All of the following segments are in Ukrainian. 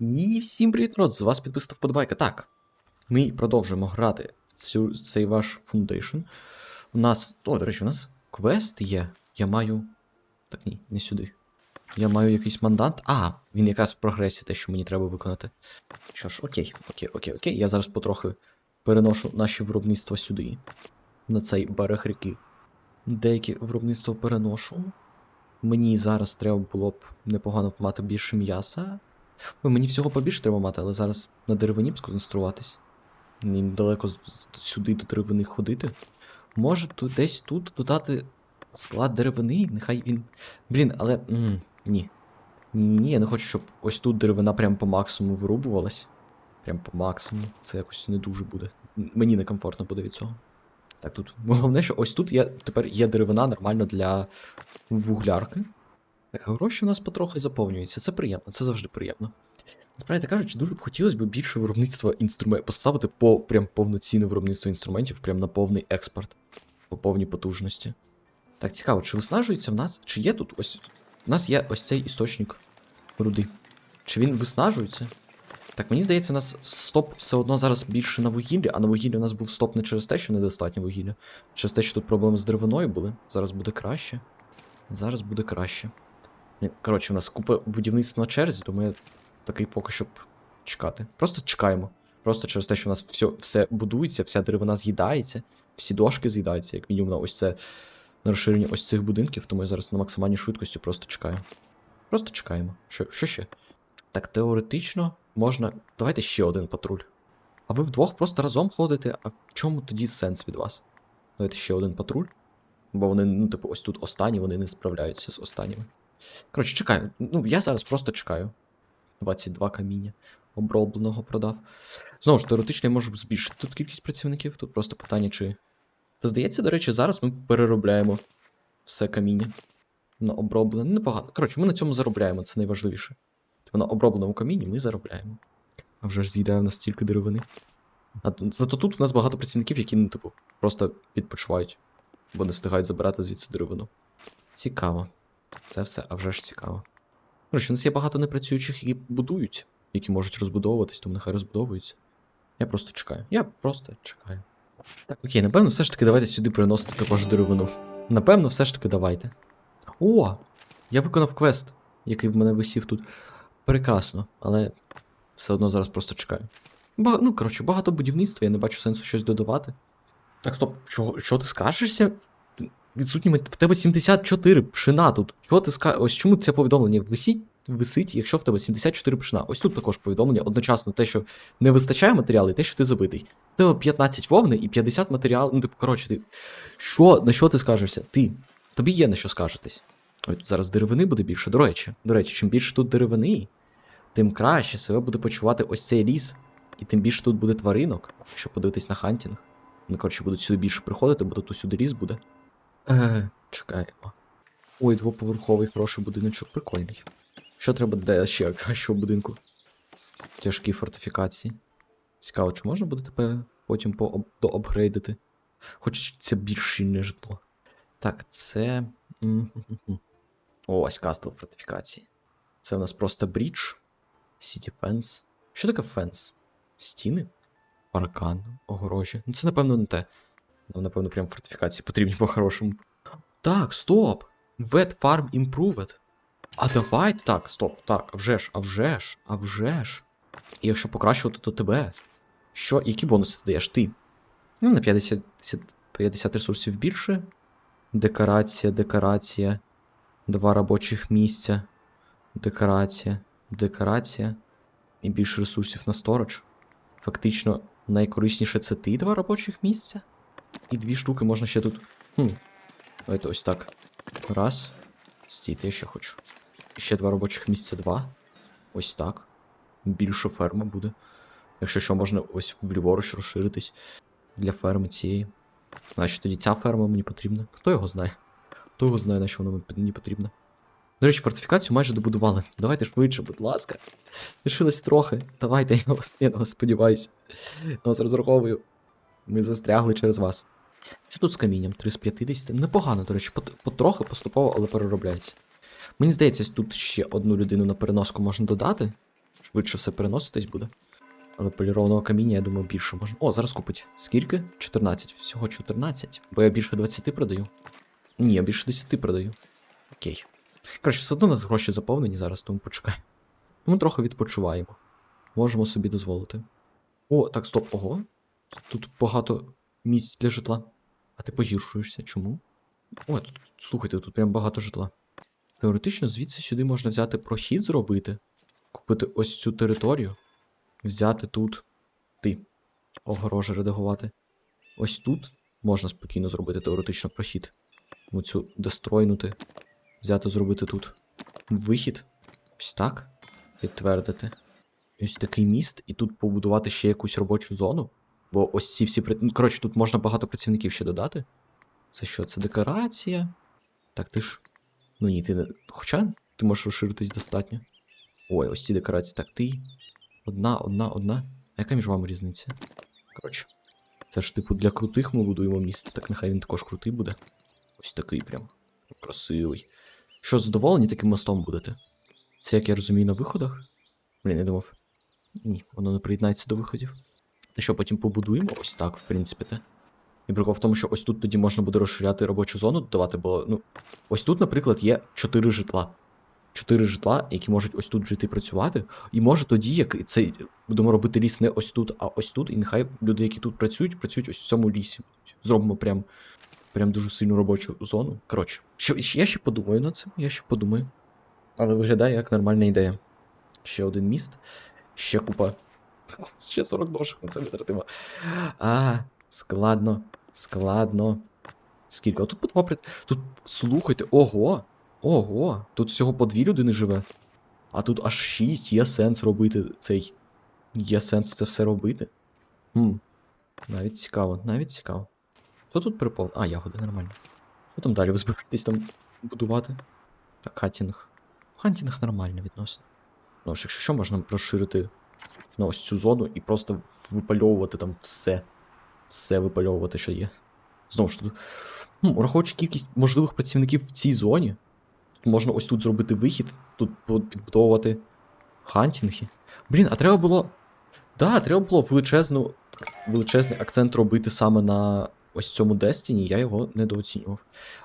І всім привіт, народ! З вас підписана вподобайка. Так, ми продовжуємо грати в цю, цей ваш фундейшн. У нас. О, до речі, у нас квест є. Я маю. Так ні, не сюди. Я маю якийсь мандат. А, він якраз в прогресі, те, що мені треба виконати. Що ж, окей, окей, окей, окей. Я зараз потрохи переношу наші виробництва сюди. На цей берег ріки. Деякі виробництва переношу. Мені зараз треба було б непогано мати більше м'яса. Ой, мені всього побільше треба мати, але зараз на деревині б сконцентруватись. Їм далеко сюди до деревини ходити. Може тут десь тут додати склад деревини? Нехай він. Блін, але. м, ні. Ні-ні, ні, я не хочу, щоб ось тут деревина прям по максимуму вирубувалась. Прям по максимуму. Це якось не дуже буде. Мені некомфортно буде від цього. Так, тут. Головне, що ось тут є, тепер є деревина нормально для вуглярки. Гроші у нас потрохи заповнюються. Це приємно, це завжди приємно. Насправді кажучи, дуже б хотілося б більше виробництва інструментів, поставити по прям повноцінне виробництво інструментів, прям на повний експорт, по повній потужності. Так, цікаво, чи виснажується в нас? Чи є тут ось. У нас є ось цей істочник руди. Чи він виснажується? Так, мені здається, у нас стоп все одно зараз більше на вугіллі, а на вугіллі у нас був стоп не через те, що недостатньо вугілля. Через те, що тут проблеми з деревиною були. Зараз буде краще. Зараз буде краще. Ні, Коротше, у нас купа будівництва на черзі, тому я такий поки що чекати. Просто чекаємо. Просто через те, що у нас все, все будується, вся деревина з'їдається, всі дошки з'їдаються, як мінімум на ось це на розширенні ось цих будинків, тому я зараз на максимальній швидкості просто чекаю. Просто чекаємо. Що, що ще? Так, теоретично можна. Давайте ще один патруль. А ви вдвох просто разом ходите, а в чому тоді сенс від вас? Давайте ще один патруль. Бо вони, ну, типу, ось тут останні, вони не справляються з останніми. Коротше, чекаю. Ну, я зараз просто чекаю. 22 каміння обробленого продав. Знову ж, теоретично я можу збільшити тут кількість працівників. Тут просто питання, чи. Та здається, до речі, зараз ми переробляємо все каміння. На оброблене. Непогано. Коротше, ми на цьому заробляємо, це найважливіше. Типу на обробленому камінні ми заробляємо. А вже ж з'їдає в нас стільки деревини. А зато тут в нас багато працівників, які, ну, типу, просто відпочивають, бо не встигають забирати звідси деревину. Цікаво. Це все, а вже ж цікаво. Коротше, у нас є багато непрацюючих, які будують, які можуть розбудовуватись, тому нехай розбудовуються. Я просто чекаю. Я просто чекаю. Так, окей, напевно, все ж таки давайте сюди приносити також деревину. Напевно, все ж таки давайте. О! Я виконав квест, який в мене висів тут. Прекрасно, але все одно зараз просто чекаю. Ба... Ну, коротше, багато будівництва, я не бачу сенсу щось додавати. Так, стоп, чого, що ти скажешся? Відсутніми в тебе 74 пшена тут. Чого ти скажеш? Ось чому це повідомлення висить, висить, якщо в тебе 74 пшена. Ось тут також повідомлення, одночасно те, що не вистачає матеріалу, і те, що ти забитий. В тебе 15 вовни і 50 матеріалу. Ну, типу, коротше, ти. Що, на що ти скажешся? Ти. Тобі є на що скажетись. Ой, тут зараз деревини буде більше. До речі, до речі, чим більше тут деревини, тим краще себе буде почувати ось цей ліс. І тим більше тут буде тваринок, якщо подивитись на хантінг. Вони, коротше, будуть сюди більше приходити, бо тут усюди ліс буде. Е, чекаємо. Ой, двоповерховий хороший будиночок, прикольний. Що треба для ще кращого будинку? Тяжкі фортифікації. Цікаво, чи можна буде тебе потім по доапгрейдити? Хоч це більш щільне житло. Так, це. Ось кастл фортифікації. Це у нас просто брідж. Сіті фенс. Що таке фенс? Стіни? Паркан, огорожі. Ну це, напевно, не те. Нам, напевно, прям фортифікації потрібні по-хорошому. Так, стоп! Wet Farm Improved. А давай. Так, стоп, так, а вже ж, а вже ж, а вже ж. І якщо покращувати, то тебе. Що, які бонуси ти даєш ти? Ну, на 50, 50 ресурсів більше. Декорація, декорація. Два робочих місця. Декорація, декорація. І більше ресурсів на сторож. Фактично, найкорисніше це ти два робочих місця. І дві штуки можна ще тут. Хм. Давайте ось так. Раз. Стійте, я ще хочу. Ще два робочих місця два. Ось так. Більше ферма буде. Якщо що, можна ось вліворуч розширитись для ферми цієї. Значить, тоді ця ферма мені потрібна. Хто його знає? Хто його знає, на що вона мені потрібна? До речі, фортифікацію майже добудували. Давайте швидше, будь ласка. Лишилось трохи. Давайте, я, вас, я на вас сподіваюся. На вас розраховую. Ми застрягли через вас. Що тут з камінням? 3 з 50? Непогано, до речі, потрохи поступово, але переробляється. Мені здається, тут ще одну людину на переноску можна додати. швидше все переноситись буде. Але полірованого каміння, я думаю, більше можна. О, зараз купить. Скільки? 14. Всього 14. Бо я більше 20 продаю. Ні, я більше 10 продаю. Окей. Коротше, все одно у нас гроші заповнені зараз, тому почекай. Ми трохи відпочиваємо. Можемо собі дозволити. О, так, стоп, ого. Тут багато місць для житла. А ти погіршуєшся. Чому? О, тут, слухайте, тут прям багато житла. Теоретично, звідси сюди можна взяти прохід зробити, купити ось цю територію, взяти тут ти. Огорожі редагувати. Ось тут можна спокійно зробити теоретично прохід. Оцю дестройнути. Взяти, зробити тут вихід. Ось так. Підтвердити. Ось такий міст, і тут побудувати ще якусь робочу зону. Бо ось ці всі. Ну, коротше, тут можна багато працівників ще додати. Це що? Це декорація? Так ти ж. Ну ні, ти не. Хоча ти можеш розширитись достатньо. Ой, ось ці декорації. Так, ти. Одна, одна, одна. А яка між вами різниця? Коротше. Це ж, типу, для крутих ми будуємо місто, так нехай він також крутий буде. Ось такий прям. Красивий. Що, задоволені таким мостом будете? Це, як я розумію, на виходах? Блін, я думав. Ні, воно не приєднається до виходів. Що, потім побудуємо ось так, в принципі, те. І прикол в тому, що ось тут тоді можна буде розширяти робочу зону додавати, бо, ну, ось тут, наприклад, є 4 житла. 4 житла, які можуть ось тут жити і працювати. І може тоді, як цей будемо робити ліс не ось тут, а ось тут, і нехай люди, які тут працюють, працюють ось в цьому лісі. Зробимо прям, прям дуже сильну робочу зону. Коротше, що, я ще подумаю над цим, я ще подумаю. Але виглядає як нормальна ідея. Ще один міст, ще купа. Ще 40 дошок на це витратимо. А, складно, складно. Скільки? А тут по два пред... Тут, слухайте, ого! Ого! Тут всього по дві людини живе. А тут аж шість, є сенс робити цей. Є сенс це все робити. Хм. Навіть цікаво, навіть цікаво. Хто тут припов? А, ягоди, нормально. Що там далі ви збираєтесь там будувати? Так, хантінг. Хантінг нормально відносно. Ну ж, якщо що, можна розширити на ось цю зону і просто випальовувати там все. Все випальовувати, що є. Знову ж тут. Ну, враховуючи кількість можливих працівників в цій зоні, тут можна ось тут зробити вихід, тут підбудовувати хантінги. Блін, а треба було. Да, треба було величезну, величезний акцент робити саме на ось цьому Дестіні, я його недооцінював.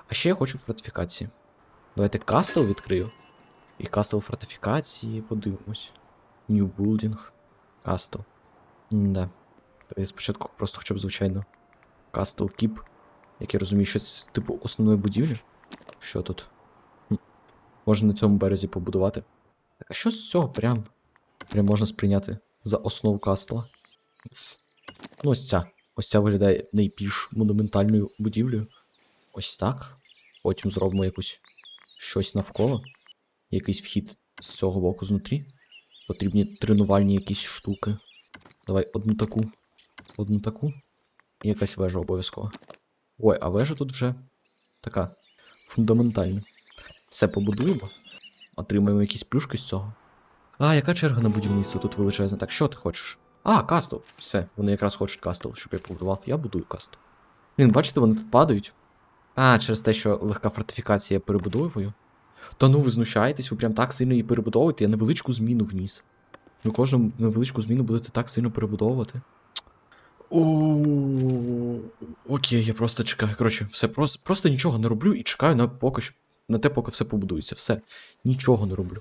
А ще я хочу фортифікації. Давайте кастел відкрию. І кастел фортифікації, подивимось. New Building. Кастел. Да. Давайте спочатку просто хоча б звичайно. Кастел Кіп. Як я розумію, щось типу основної будівлі. Що тут? Хм. Можна на цьому березі побудувати. Так, а що з цього прям? Прям можна сприйняти за основу кастла. Ну, ось ця. Ось ця виглядає найбільш монументальною будівлею. Ось так. Потім зробимо якусь щось навколо. Якийсь вхід з цього боку знутрі. Потрібні тренувальні якісь штуки. Давай одну таку. Одну таку. І якась вежа обов'язково. Ой, а вежа тут вже така фундаментальна. Все побудуємо. Отримаємо якісь плюшки з цього. А, яка черга на будівництво тут величезна. Так що ти хочеш? А, кастл. Все, вони якраз хочуть кастл, щоб я побудував. Я будую кастл. Блін, бачите, вони тут падають. А, через те, що легка фортифікація перебудовую. Та ну ви знущаєтесь, ви прям так сильно її перебудовуєте, я невеличку зміну вніс. Ви кожну невеличку зміну будете так сильно перебудовувати. Окей, я просто чекаю. Коротше, все просто, просто нічого не роблю і чекаю на поки що на те, поки все побудується. Все. Нічого не роблю.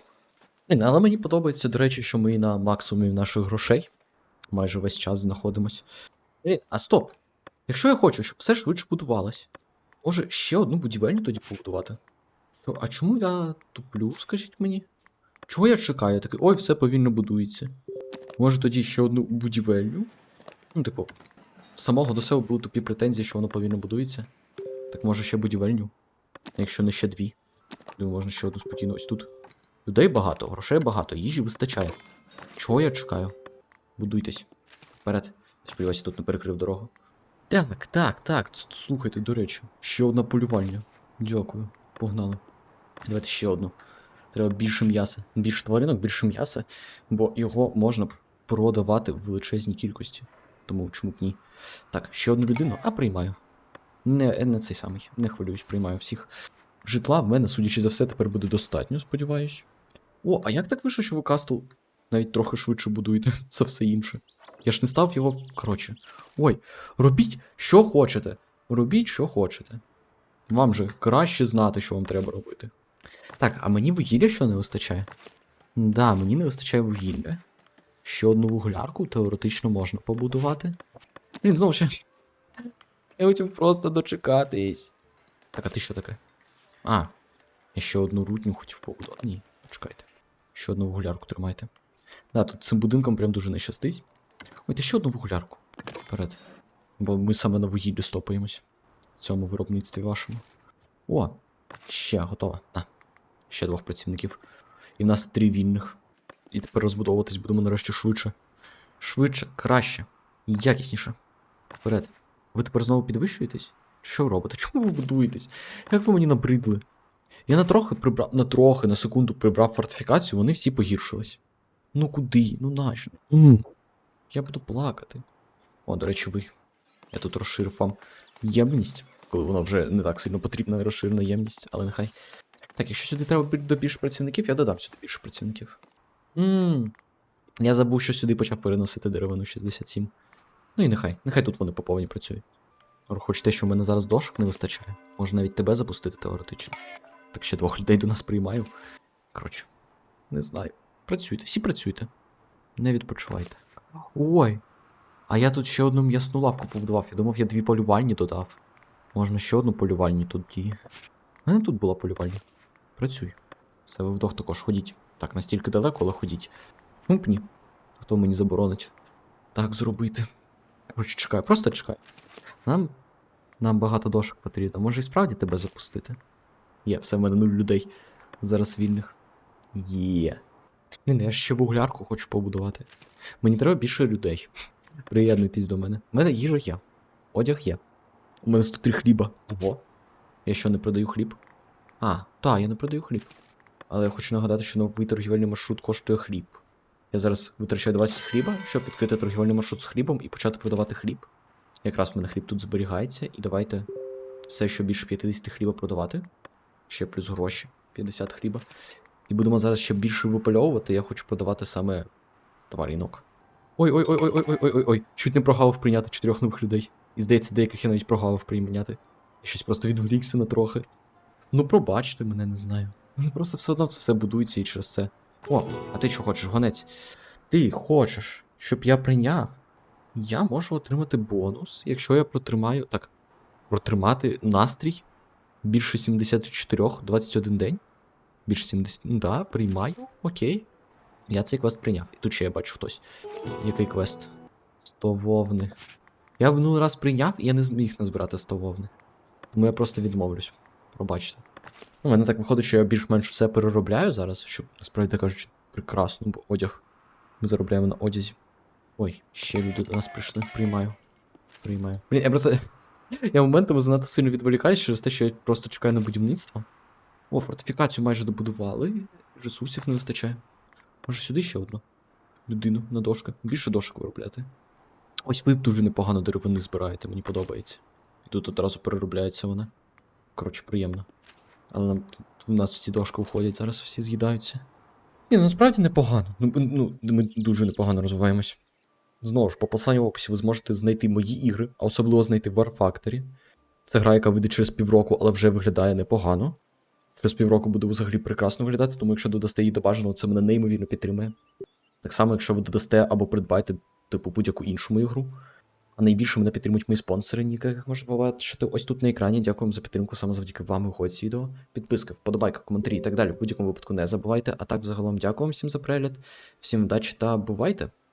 Але мені подобається, до речі, що ми на максимумі наших грошей. Майже весь час знаходимось. А стоп! Якщо я хочу, щоб все швидше будувалось, може ще одну будівельню тоді побудувати? А чому я туплю, скажіть мені? Чого я чекаю? Я такий, ой, все повільно будується. Може тоді ще одну будівельню? Ну, типу, самого до себе були тупі претензії, що воно повільно будується. Так може ще будівельню. Якщо не ще дві. Думаю, можна ще одну спокійно. Ось тут. Людей багато, грошей багато, їжі вистачає. Чого я чекаю? Будуйтесь. Вперед. Сподіваюся, тут не перекрив дорогу. Так, так, так. Слухайте, до речі, ще одна полювальня. Дякую. Погнали. Давайте ще одну. Треба більше м'яса. Більше тваринок, більше м'яса, бо його можна продавати в величезній кількості. Тому чому б ні? Так, ще одну людину, а приймаю. Не, не цей самий, не хвилююсь, приймаю всіх. Житла в мене, судячи за все, тепер буде достатньо, сподіваюсь. О, а як так вийшло, що ви кастл навіть трохи швидше будуєте за все інше. Я ж не став його. Коротше. Ой, робіть, що хочете. Робіть, що хочете. Вам же краще знати, що вам треба робити. Так, а мені вугілля що не вистачає? Да, мені не вистачає вугілля. Ще одну вуглярку теоретично можна побудувати. Блін, знову ще. Я хотів просто дочекатись. Так, а ти що таке? А, я ще одну рутню хотів побудувати. Ні, почекайте. Ще одну вуглярку тримайте. Да, тут цим будинком прям дуже не щастить. Ой, та ще одну вуглярку. Вперед. Бо ми саме на вугіллі стопаємось. В цьому виробництві вашому. О, ще готова. А, ще двох працівників. І в нас три вільних. І тепер розбудовуватись будемо нарешті швидше. Швидше, краще, якісніше. Вперед. Ви тепер знову підвищуєтесь? Що робите? Чому ви будуєтесь? Як ви мені набридли? Я на трохи прибрав, на трохи, на секунду прибрав фортифікацію, вони всі погіршились. Ну куди? Ну нащо? М. Я буду плакати. О, до речі, ви. Я тут розширив вам ємність, коли вона вже не так сильно потрібна розширена ємність, але нехай. Так, якщо сюди треба до більше працівників, я додам сюди більше працівників. Ммм. Я забув, що сюди почав переносити деревину 67. Ну і нехай, нехай тут вони по повні працюють. Хоч те, що в мене зараз дошок не вистачає. Може навіть тебе запустити теоретично. Так ще двох людей до нас приймаю. Коротше, не знаю. Працюйте, всі працюйте. Не відпочивайте. Ой. А я тут ще одну м'ясну лавку побудував. Я думав, я дві полювальні додав. Можна ще одну полювальні тут діє. У мене тут була полювальня. Працюй. Все, ви вдвох також ходіть. Так, настільки далеко, але ходіть. Ну. Хто мені заборонить так зробити? Коротше, чекаю, просто чекаю. Нам. Нам багато дошок потрібно. Може і справді тебе запустити? Є, все, в мене нуль людей. Зараз вільних. Є. Блін, я ще вуглярку хочу побудувати. Мені треба більше людей. Приєднуйтесь до мене. У мене їжа є. Одяг є. У мене 103 хліба. Ого. Я що, не продаю хліб? А, так, я не продаю хліб. Але я хочу нагадати, що новий торгівельний маршрут коштує хліб. Я зараз витрачаю 20 хліба, щоб відкрити торгівельний маршрут з хлібом і почати продавати хліб. Якраз в мене хліб тут зберігається, і давайте все, що більше 50 хліба продавати. Ще плюс гроші, 50 хліба. І будемо зараз ще більше випальовувати, я хочу продавати саме товарінок. Ой-ой-ой-ой-ой-ой-ой-ой! Чуть не прогавив прийняти чотирьох нових людей. І здається, деяких я навіть прогавив прийняти. Я щось просто відвлікся на трохи. Ну, пробачте мене, не знаю. Мені просто все одно це все будується і через це. О, а ти що хочеш, гонець? Ти хочеш, щоб я прийняв? Я можу отримати бонус, якщо я протримаю. Так. Протримати настрій більше 74, 21 день. Більше 70. Ну да, приймаю. Окей. Я цей квест прийняв. І тут ще я бачу хтось. Який квест? 100 вовни. Я минулий раз прийняв, і я не зміг назбирати 100 вовни. Тому я просто відмовлюсь. Пробачте. У мене так виходить, що я більш-менш все переробляю зараз, щоб насправді кажучи, прекрасно, бо одяг. Ми заробляємо на одязі. Ой, ще люди до нас прийшли. Приймаю. Приймаю. Блін, я просто. Я моментами занадто сильно відволікаюсь через те, що я просто чекаю на будівництво. О, фортифікацію майже добудували. Ресурсів не вистачає. Може сюди ще одну людину на дошка. Більше дошок виробляти. Ось ви дуже непогано деревини збираєте, мені подобається. І тут одразу переробляється вона. Коротше, приємно. Але нам, у нас всі дошки уходять, зараз всі з'їдаються. Ні, ну насправді непогано. Ну, ну, ми дуже непогано розвиваємось. Знову ж, по посланню в описі ви зможете знайти мої ігри, а особливо знайти War Factory. Це гра, яка вийде через півроку, але вже виглядає непогано. Через півроку буде взагалі прекрасно виглядати, тому якщо додасте її до бажаного, це мене неймовірно підтримує. Так само, якщо ви додасте або придбаєте, типу, будь-яку іншу мою гру. А найбільше мене підтримують мої спонсори, ніка, як можна побачити ось тут на екрані. Дякуємо за підтримку саме завдяки вам виходить відео. Підписки, вподобайка, коментарі і так далі. В будь-якому випадку не забувайте. А так, взагалом, дякую всім за перегляд, всім вдачі та бувайте!